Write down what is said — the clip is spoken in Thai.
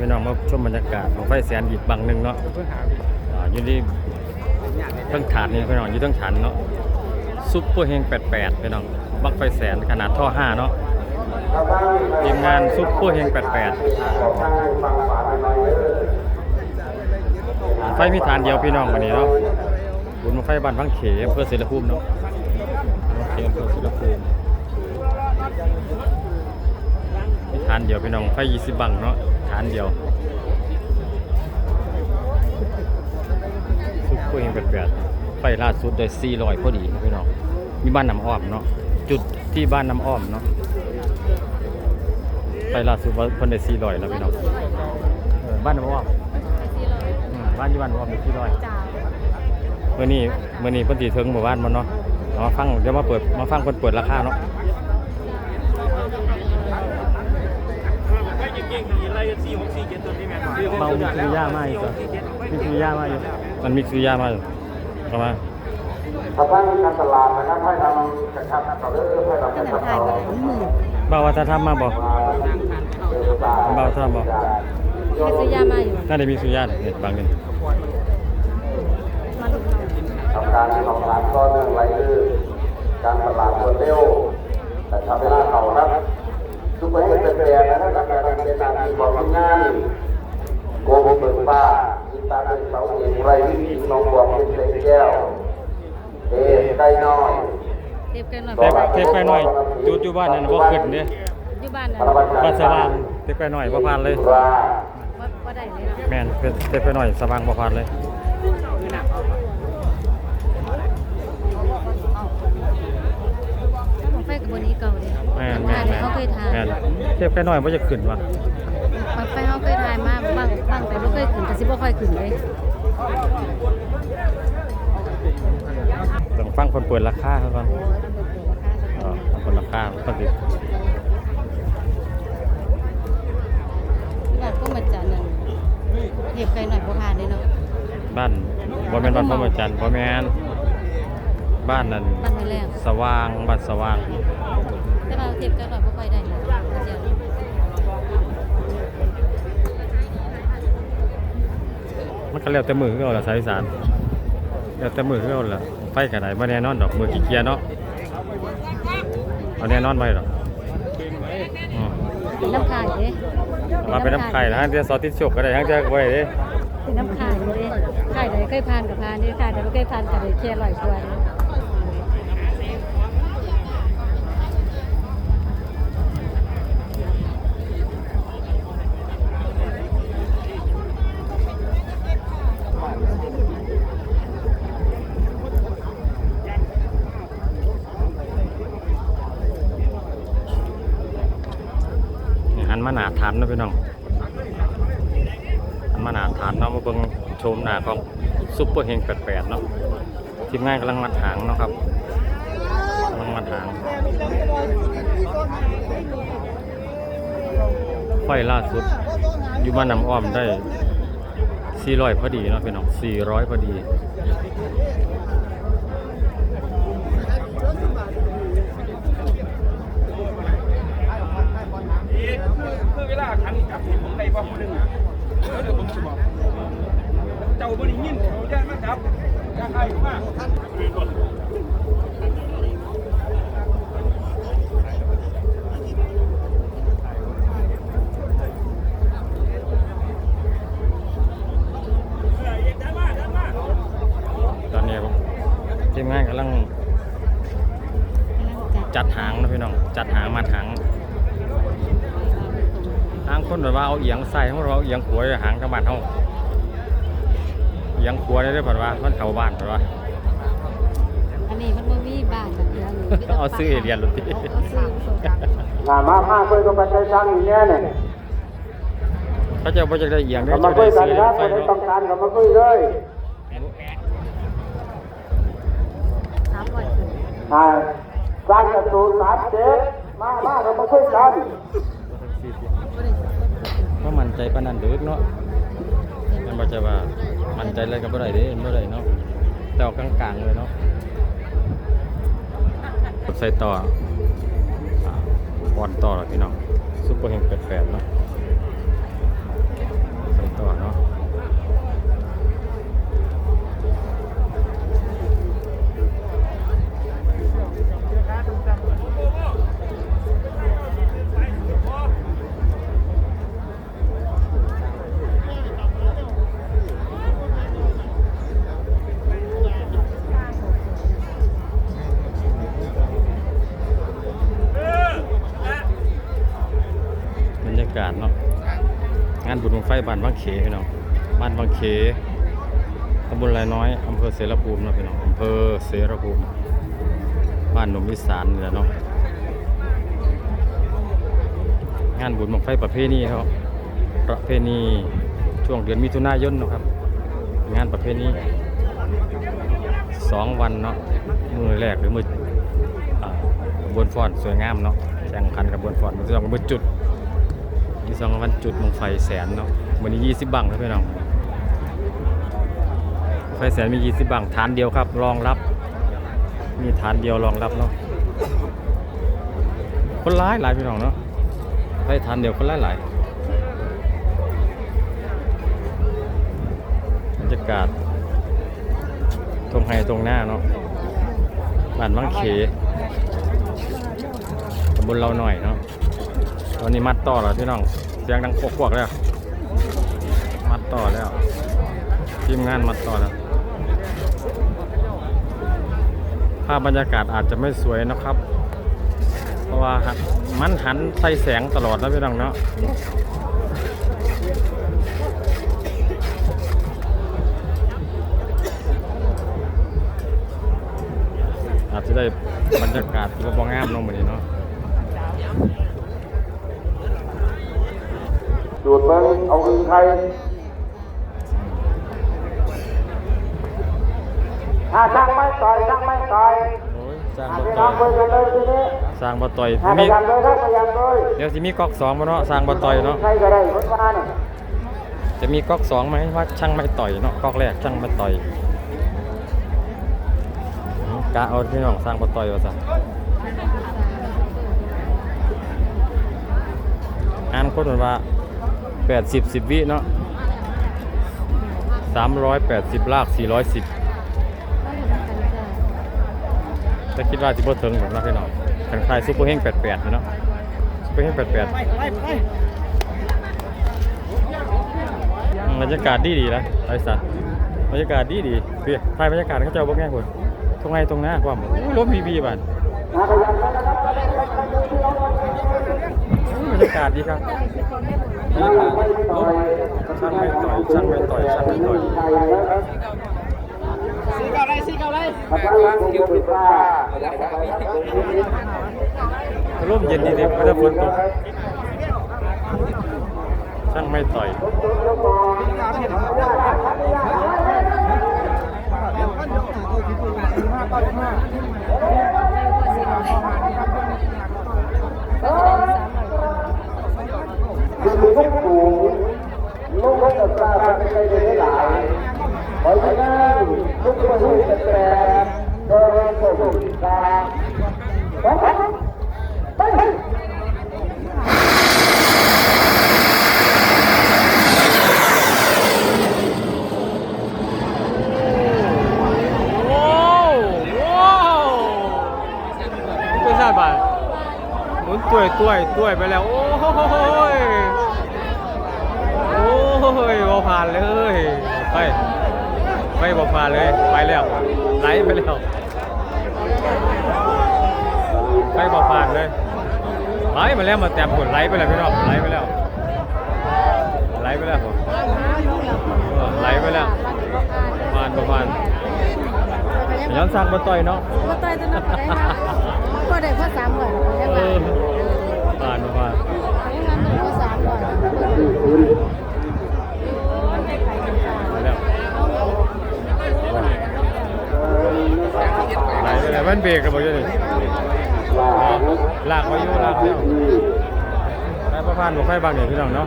พี่น้องมาชมบรรยากาศของไฟแสนอีกบังหนึ่งเนาะอ่าอยู่ที่เทั้งฐานนี่พี่น้องอยู่เทั้งฐานเนาะซุปเปอร์เฮง88พี่น้องบักไฟแสนขนาดท่อ5เนาะทีมงานซุปเปอร์เฮง88ไฟมีฐานเดียวพี่น้องวันนี้เนาะบุญมาไฟบ้านพังเขอำเภอศิลภูมิเนาะโอเคอำเภอศิลภูมิมีฐานเดียวพี่น้องไฟ20บังเนาะ ฐานเดียวซุปเปอร์เฮง88ไฟล่าสุดได้400พอดีพี่น้องมีบ้านน้ำอ้อมเนาะจุดที่บ้านน้ำอ้อมเนาะไฟล่าสุดว่าเพิ่นได้400แล้วพี่น้องเออบ้านน้ำอ้อมอืมบ้านอยู่บ้านน้ำอ้อมได้400จ้ามื่อนี้มื่อนี้เพิ่นสิถึงหมู่บ้านมันเนาะเอามาฟังเดี๋ยวมาเปิดมาฟังเพิ่นเปิดราคาเนาะ ไม่ เก่งๆอะไรสี่หกสี่เจ็ดตัวนี้แม่เมามีสุริยามาอีกเหรอมีสุริยามาอยู่มันมีสุริยามาอยู่เข้ามาถ้าท่านการตลาดนะครับให้ทำกระชับต่อเรื่อยๆเพื่อเราขจะนาดทำถ่ายต่อกันหมื่นบ่าวว่าจะทำมาบ่บ่าวทำบ่ให้ซื้อยามาอยู่น่าจะมีสุริยาเนี่ยบางนึงมาดูเราทำการของร้านก็เรื่องไรลื่นการตลาดรวดเร็วแต่ทำเวลาเขาครับ ทุกประเทศเป็นแบรนด์นะครับการเป็นนาทีของงานโกโบเบิร์ป้าอินตาเป็นเสาเอกไรวิถีน้องบวงเป็นเศษแก้วเอไก่น้อยเทปกันหน่อยเทปเทปไปหน่อยจุดอยู่บ้านนั่นบ่ขึ้นเด้อยู่บ้านนะบ้านสว่างเทปไปหน่อยบ่ผ่านเลยว่าว่าว่าได้เลยนะแม่นเทปไปหน่อยสว่างบ่ผ่านเลย ฟกับบนนี้เก่าเลยแม่นทาแม่ยนเขาเคยทายแม่นเทปไปหน่อยบ่จะขึ้นว่ะบางไฟเขาเคยทายมาบางบางแต่ไม่เคยขึ้นแต่สิบ่ค่อยขึ้นเลยต้องฟังเพิ่นเปิดราคาเท่ากันเออเปิดราคาเพิ่นสิที่บ้านก็มาจานนึงเทปไกลหน่อยบ่ผ่านเลยเนาะบ้านบ่แม่นบ้านพระมจันทร์บ่แม่น บ้านนั่นบ้านไม่แรงสว่างบ้านสว่าง แต่ว่าเทปไกลหน่อยบ่ค่อยได้เลยเดี๋ยวมันก็แล้วแต่มือคือเอาล่ะสายอีสานแล้วแต่มือคือเอาล่ะไฟกันไหนบ่แน่นอนดอกมือขี้เกียจเนาะเอาแน่นอนไว้ดอกอืมเป็นน้ำคายเด้มาเป็นน้ำไข่นะฮะเดี๋ยวซอสติดโชกก็ได้ทั้งจะไว้เด้ เป็นน้ำคายเด้คายไหนเคยผ่านกับผ่านนี่คายไหนบ่เคยผ่านกับเลยแค่ร้อยกว่าเด้ นี่หันมานนเนาะพี่น้องมาหนาฐานเนาะมาเบิ่งชมหน้าของซุปเปอร์เฮง88เนาะทีมงานกำลังมาถางเนาะครับกำลังมาถางไฟล่าสุดอยู่บ้านน้ำอ้อมได้ 400 พอดีเนาะพี่น้อง 400 พอดี คือเวลาขันกับผมได้บ่คนนึงแล้วเดี๋ยวผมจะบอกเจ้าบริยินเขาแจ้งมาจับจะใครมาก ตอนนี้ทีมงานกำลังจัดหางนะพี่น้อง จัดหางมาหางหางคนแบบว่าเอาเอียงใส่ของเราเอาเอียงขวาหางกระบาดเขา ยงขวาได้ด้วยผัดว่ามันเข้าบ้านผัดว่า อันนี้มันบ่มีบ้านกับเรือนเอาซื้อเอเลียนหรือที่เอาซื้อสงครามงานมามาคุยกันไปใช้ช่างอย่างเงี้ยเนี่ยเขาจะบ่จะได้เอียงได้เราจะมาคุได้ยกันซื้อนะไฟคนที่เนาะต้องการก็มาคุยเลยสามร้อยอ่าสร้างกระตูนสามเจ็ดมามาเรามาคุยกันว่ามันใจปานนั้นเด้อเนาะมันบ่จะว่า มันใจเลยกับเมื่อไรด้เมื่อไรเนาะแต่ออกกลางๆเลยเนาะกดใส่ต่ออ่าปอนต่อแล้วพี่น้องซุปเปอร์เฮง88เนาะ กาศเนาะงานบุญบังไฟบ้านบางเขพี่น้องบ้านบางเขตำบลไรน้อยอำเภอเสรภูมิเนาะพี่น้องอำเภอเสรภูมิบ้านหนุ่มอีสานนี่แหละเนาะงานบุญบังไฟประเพณีครับประเพณีช่วงเดือนมิถุนายนนะครับ งานประเพณีสองวันเนาะมือแรกหรือมืออบนฟอนสวยงามเนาะแข่งขันกับบนฟอนมือสองมือจุด มีสองวันจุดมงไฟแสนเนาะวันนี้ยี่สิบบังครับพี่น้องไฟแสนมียี่สิบบังฐานเดียวครับ รองรับ มีฐานเดียวรองรับเนาะคนร้ายหลายพี่น้องเนาะไฟฐานเดียวคนร้ายหลายบรรยากาศตรงไฮตรงหน้าเนาะบ้านวังเขตำบลเราหน่อยเนาะ ตอนนี้มัดต่อแล้วพี่น้องเสียงดังกวกๆแล้ว มัดต่อแล้วทีมงานมัดต่อแล้วภาพบรรยากาศอาจจะไม่สวยนะครับ เพราะว่าหันมันหันใส่แสงตลอดแล้วพี่น้องเนาะอาจจะได้บรรยากาศที่ว่าบ่งามลงแบบนี้เนาะ ดูดเบิ้งเอาอึ่งไข่ถ้าช่างไม่ต่อยช่างไม่ต่อยโอ้ยสร้างอะบ่พี่ต่น้อองคุยยกันเลยทีนี้สร้างบ่ต่อยอะพมียายามเลยครับพยายามเลยเดี๋ยวสิมีก๊อกสองบ่เนาะสร้างบ่ต่อยเนาะใครก็ได้คนมาเนี่ยจะมีก๊อกสองไหมว่าช่างไม่ต่อยเนาะก๊อกแรกช่างไม่ต่อยอืมกะเอาพี่น้องสร้างบ่ต่อยว่าซะอ่านคนว่า 80 10วิเนาะ380ลาก410ก็อยู่กันจ้ะแต่คิดว่าสิบ่ถึงหรอกเนะพี่น้องคันคลายซุปเปอร์เฮง88นี่เนาะซุปเปอร์เฮง88อืมบรรยากาศดีดีนะไอ้สัตว์บรรยากาศดีดีๆพี่ถ่ายบรรยากาศเขาเจ้าบ่แง่พุ่นตรงไหนตรงหน้าความอู้รถมีบีบัดอะพยานะครับ อู้บรรยากาศดีครับบรรยากาศรถช่างไม่ต่อยช่างไม่ต่อยช่างไม่ต่อยสี่เก้าไรสี่เก้าไรพลังงานเกี่ยวกับฟ้าร่มเย็นดีๆไม่ได้ฝนตกช่างไม่ต่อยคือ ทุกสูงลูกกับตาเป็นใจได้หลายเพราะฉะนั้นทุกคนที่จะแปลก็เริ่มต้นการไปไปโอ้ว้าวเป็นซาบานหมุนตัว ยตัวยตัวยไปแล้วโอ้ยโอ้ยบ่ผ่านเลยไปไปบ่ผ่านเลยไปแล้วไหลไปแล้วไปบ่ผ่านเลยไหลมาแล้วมาแต้มกดไหลไปแล้วพี่น้องไหลไปแล้วไหลไปแล้วผมเออไหลไปแล้วประมาณประมาณย้อนสั่งมาต่อยเนาะก็ต่อยตัวนั้นก็ได้นะก็ได้พ่อสามร้อยยังเอไงอผ่านประมาณ ยังไงพ่อสามร้อย ไปแล้วไหลไปแล้ว มันเบรกกันบ่อยู่นี่ลากไปอยู่ลากแล้วได้ประมาณบ่ค่อยบางเนี่ยพี่น้องเนาะ